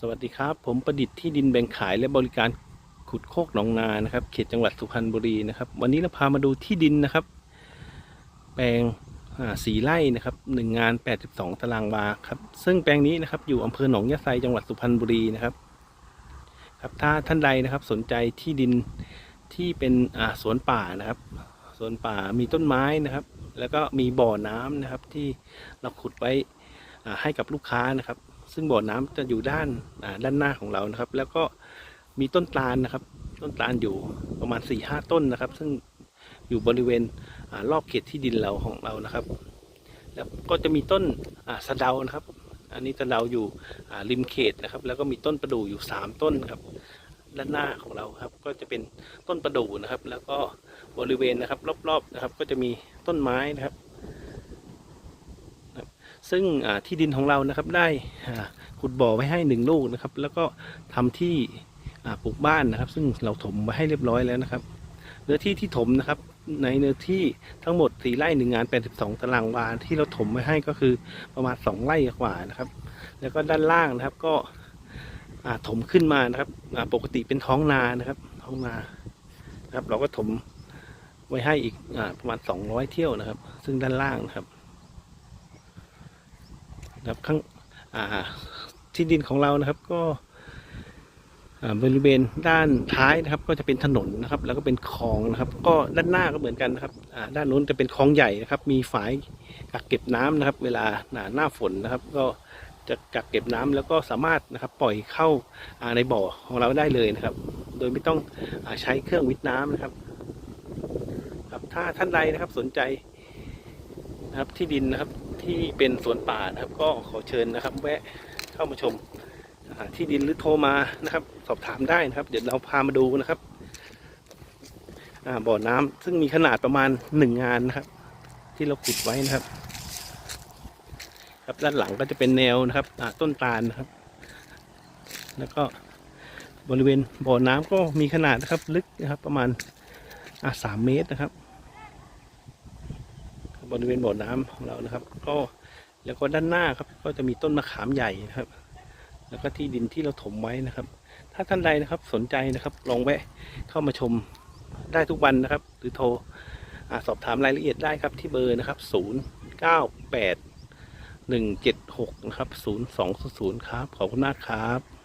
สวัสดีครับ ผมประดิษฐ์ที่ดินแบ่งขายและบริการขุดโคกหนองนานะครับ เขตจังหวัดสุพรรณบุรีนะครับ วันนี้เราพามาดูที่ดินนะครับ แปลงสีไร่นะครับหนึ่งงาน 82 ตารางวาครับ ซึ่งแปลงนี้นะครับ อยู่อำเภอหนองยะไซจังหวัดสุพรรณบุรีนะครับ ครับถ้าท่านใดนะครับสนใจที่ดินที่เป็นสวนป่านะครับสวนป่ามีต้นไม้นะครับ แล้วก็มีบ่อน้ำนะครับที่เราขุดไว้ให้กับลูกค้านะครับ ซึ่งบ่อน้ำจะอยู่ด้านด้านหน้าของเรานะครับ แล้วก็มีต้นตาลนะครับ ต้นตาลอยู่ประมาณ4ี่ห้าต้นนะครับ ซึ่งอยู่บริเวณรอบเขตที่ดินเราของเรานะครับ แล้วก็จะมีต้นอ่าสะเดานะครับ อันนี้สะเดาอยู่ริมเขตนะครับ แล้วก็มีต้นประดู่อยู่สามต้นครับด้านหน้าของเราครับก็จะเป็นต้นประดู่นะครับ แล้วก็บริเวณนะครับ รอบๆนะครับ ก็จะมีต้นไม้นะครับ ซึ่งที่ดินของเรานะครับได้ขุดบ่อไว้ให้หนึ่งลูกนะครับ แล้วก็ทำที่ปลูกบ้านนะครับ ซึ่งเราถมไว้ให้เรียบร้อยแล้วนะครับ เนื้อที่ที่ถมนะครับ ในเนื้อที่ทั้งหมดสี่ไร่หนึ่งงาน82ตารางวาที่เราถมไว้ให้ก็คือประมาณสองไร่กว่านะครับ แล้วก็ด้านล่างนะครับก็ถมขึ้นมานะครับปกติเป็นท้องนานะครับ ท้องนานะครับ เราก็ถมไว้ให้อีกอประมาณ 200 เที่ยวนะครับ ซึ่งด้านล่างนะครับ นะครับข้างที่ดินของเรานะครับก็บริเวณด้านท้ายนะครับ ก็จะเป็นถนนนะครับ แล้วก็เป็นคลองนะครับ ก็ด้านหน้าก็เหมือนกันนะครับด้านนู้นจะเป็นคลองใหญ่นะครับ มีฝายกักเก็บน้ำนะครับ เวลาหน้านาฝนนะครับ ก็จะกักเก็บน้ำแล้วก็สามารถนะครับ ปล่อยเข้าในบ่อของเราได้เลยนะครับ โดยไม่ต้องอใช้เครื่องวิทน้ำนะครับ ครับถ้าท่านใดนะครับสนใจนะครับที่ดินนะครับ ที่เป็นสวนป่านะครับ ก็ขอเชิญนะครับ แวะเข้ามาชมที่ดินหรือโทรมานะครับ สอบถามได้นะครับ เดี๋ยวเราพามาดูนะครับบ่อน้ำซึ่งมีขนาดประมาณหนึ่งงานนะครับ ที่เราขุดไว้นะครับ ครับด้านหลังก็จะเป็นแนวนะครับต้นตาลนะครับ แล้วก็บริเวณบ่อน้ำก็มีขนาดนะครับ ลึกนะครับ ประมาณสามเมตรนะครับ บริเวณบ่อน้ำของเรานะครับ ก็แล้วก็ด้านหน้าครับก็จะมีต้นมะขามใหญ่นะครับ แล้วก็ที่ดินที่เราถมไว้นะครับ ถ้าท่านใดนะครับสนใจนะครับลองแวะเข้ามาชมได้ทุกวันนะครับ หรือโทรอสอบถามรายละเอียดได้ครับที่เบอร์นะครับ 0 9 8 1 7 6 นะครับ 0200 ครับ ขอบคุณมากครับ